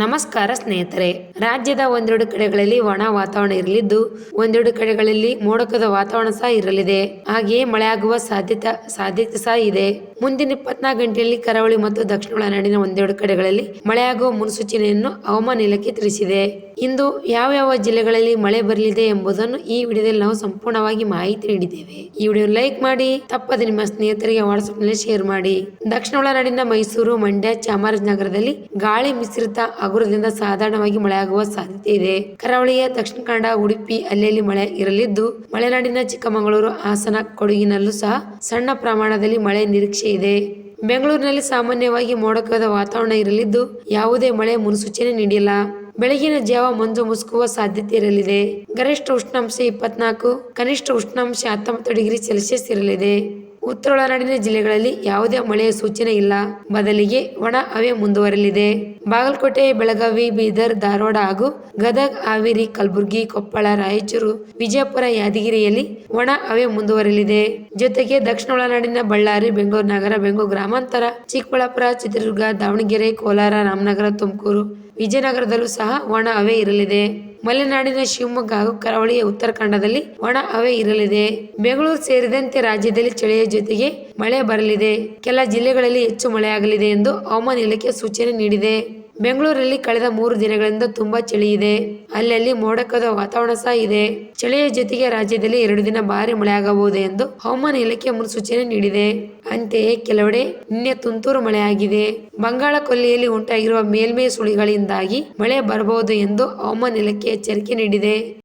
ನಮಸ್ಕಾರ ಸ್ನೇಹಿತರೆ. ರಾಜ್ಯದ ಒಂದೆರಡು ಕಡೆಗಳಲ್ಲಿ ಒಣ ವಾತಾವರಣ ಇರಲಿದ್ದು, ಒಂದೆರಡು ಕಡೆಗಳಲ್ಲಿ ಮೋಡಕದ ವಾತಾವರಣ ಸಹ ಇರಲಿದೆ. ಹಾಗೆಯೇ ಮಳೆಯಾಗುವ ಸಾಧ್ಯತೆ ಸಾಧ್ಯತೆ ಸಹ ಇದೆ. ಮುಂದಿನ ಇಪ್ಪತ್ನಾಲ್ಕು ಗಂಟೆಯಲ್ಲಿ ಕರಾವಳಿ ಮತ್ತು ದಕ್ಷಿಣ ಒಳನಾಡಿನ ಒಂದೆರಡು ಕಡೆಗಳಲ್ಲಿ ಮಳೆಯಾಗುವ ಮುನ್ಸೂಚನೆಯನ್ನು ಹವಾಮಾನ ಇಲಾಖೆ ತಿಳಿಸಿದೆ. ಇಂದು ಯಾವ ಯಾವ ಜಿಲ್ಲೆಗಳಲ್ಲಿ ಮಳೆ ಬರಲಿದೆ ಎಂಬುದನ್ನು ಈ ವಿಡಿಯೋದಲ್ಲಿ ನಾವು ಸಂಪೂರ್ಣವಾಗಿ ಮಾಹಿತಿ ನೀಡಿದ್ದೇವೆ. ಈ ವಿಡಿಯೋ ಲೈಕ್ ಮಾಡಿ, ತಪ್ಪದೆ ನಿಮ್ಮ ಸ್ನೇಹಿತರಿಗೆ ವಾಟ್ಸ್ಆಪ್ನಲ್ಲಿ ಶೇರ್ ಮಾಡಿ. ದಕ್ಷಿಣ ಒಳನಾಡಿನ ಮೈಸೂರು, ಮಂಡ್ಯ, ಚಾಮರಾಜನಗರದಲ್ಲಿ ಗಾಳಿ ಮಿಶ್ರಿತ ಹಗುರದಿಂದ ಸಾಧಾರಣವಾಗಿ ಮಳೆಯಾಗುವ ಸಾಧ್ಯತೆ ಇದೆ. ಕರಾವಳಿಯ ದಕ್ಷಿಣ ಕನ್ನಡ, ಉಡುಪಿ ಅಲ್ಲಲ್ಲಿ ಮಳೆ ಇರಲಿದ್ದು, ಮಲೆನಾಡಿನ ಚಿಕ್ಕಮಗಳೂರು, ಹಾಸನ, ಕೊಡಗಿನಲ್ಲೂ ಸಹ ಸಣ್ಣ ಪ್ರಮಾಣದಲ್ಲಿ ಮಳೆ ನಿರೀಕ್ಷೆ ಇದೆ. ಬೆಂಗಳೂರಿನಲ್ಲಿ ಸಾಮಾನ್ಯವಾಗಿ ಮೋಡಕದ ವಾತಾವರಣ ಇರಲಿದ್ದು, ಯಾವುದೇ ಮಳೆ ಮುನ್ಸೂಚನೆ ನೀಡಿಲ್ಲ. ಬೆಳಗಿನ ಜಾವ ಮಂಜು ಮುಸುಕುವ ಸಾಧ್ಯತೆ ಇರಲಿದೆ. ಗರಿಷ್ಠ ಉಷ್ಣಾಂಶ ಇಪ್ಪತ್ನಾಲ್ಕು, ಕನಿಷ್ಠ ಉಷ್ಣಾಂಶ ಹತ್ತೊಂಬತ್ತು ಡಿಗ್ರಿ ಸೆಲ್ಸಿಯಸ್ ಇರಲಿದೆ. ಉತ್ತರ ಒಳನಾಡಿನ ಜಿಲ್ಲೆಗಳಲ್ಲಿ ಯಾವುದೇ ಮಳೆಯ ಸೂಚನೆ ಇಲ್ಲ. ಬದಲಿಗೆ ಒಣ ಹವೆ ಮುಂದುವರಲಿದೆ. ಬಾಗಲಕೋಟೆ, ಬೆಳಗಾವಿ, ಬೀದರ್, ಧಾರವಾಡ ಹಾಗೂ ಗದಗ್, ಹಾವೇರಿ, ಕಲಬುರಗಿ, ಕೊಪ್ಪಳ, ರಾಯಚೂರು, ವಿಜಯಪುರ, ಯಾದಗಿರಿಯಲ್ಲಿ ಒಣ ಹವೆ ಮುಂದುವರಲಿದೆ. ಜೊತೆಗೆ ದಕ್ಷಿಣ ಒಳನಾಡಿನ ಬಳ್ಳಾರಿ, ಬೆಂಗಳೂರು ನಗರ, ಬೆಂಗಳೂರು ಗ್ರಾಮಾಂತರ, ಚಿಕ್ಕಬಳ್ಳಾಪುರ, ಚಿತ್ರದುರ್ಗ, ದಾವಣಗೆರೆ, ಕೋಲಾರ, ರಾಮನಗರ, ತುಮಕೂರು ವಿಜಯನಗರದಲ್ಲೂ ಸಹ ಒಣ ಹವೆ ಇರಲಿದೆ. ಮಲೆನಾಡಿನ ಶಿವಮೊಗ್ಗ ಹಾಗೂ ಕರಾವಳಿಯ ಉತ್ತರ ಕನ್ನಡದಲ್ಲಿ ಒಣ ಹವೆ ಇರಲಿದೆ. ಬೆಂಗಳೂರು ಸೇರಿದಂತೆ ರಾಜ್ಯದಲ್ಲಿ ಚಳಿಯ ಜೊತೆಗೆ ಮಳೆ ಬರಲಿದೆ. ಕೆಲ ಜಿಲ್ಲೆಗಳಲ್ಲಿ ಹೆಚ್ಚು ಮಳೆಯಾಗಲಿದೆ ಎಂದು ಹವಾಮಾನ ಇಲಾಖೆ ಸೂಚನೆ ನೀಡಿದೆ. ಬೆಂಗಳೂರಲ್ಲಿ ಕಳೆದ ಮೂರು ದಿನಗಳಿಂದ ತುಂಬಾ ಚಳಿ ಇದೆ. ಅಲ್ಲಲ್ಲಿ ಮೋಡಕದ ವಾತಾವರಣ ಸಹ ಇದೆ. ಚಳಿಯ ಜೊತೆಗೆ ರಾಜ್ಯದಲ್ಲಿ ಎರಡು ದಿನ ಭಾರಿ ಮಳೆಯಾಗಬಹುದು ಎಂದು ಹವಾಮಾನ ಇಲಾಖೆ ಮುನ್ಸೂಚನೆ ನೀಡಿದೆ. ಅಂತೆಯೇ ಕೆಲವೆಡೆ ನಿನ್ನೆ ತುಂತುರು ಮಳೆಯಾಗಿದೆ. ಬಂಗಾಳ ಕೊಲ್ಲಿಯಲ್ಲಿ ಉಂಟಾಗಿರುವ ಮೇಲ್ಮೈ ಸುಳಿಗಳಿಂದಾಗಿ ಮಳೆ ಬರಬಹುದು ಎಂದು ಹವಾಮಾನ ಇಲಾಖೆ ಎಚ್ಚರಿಕೆ ನೀಡಿದೆ.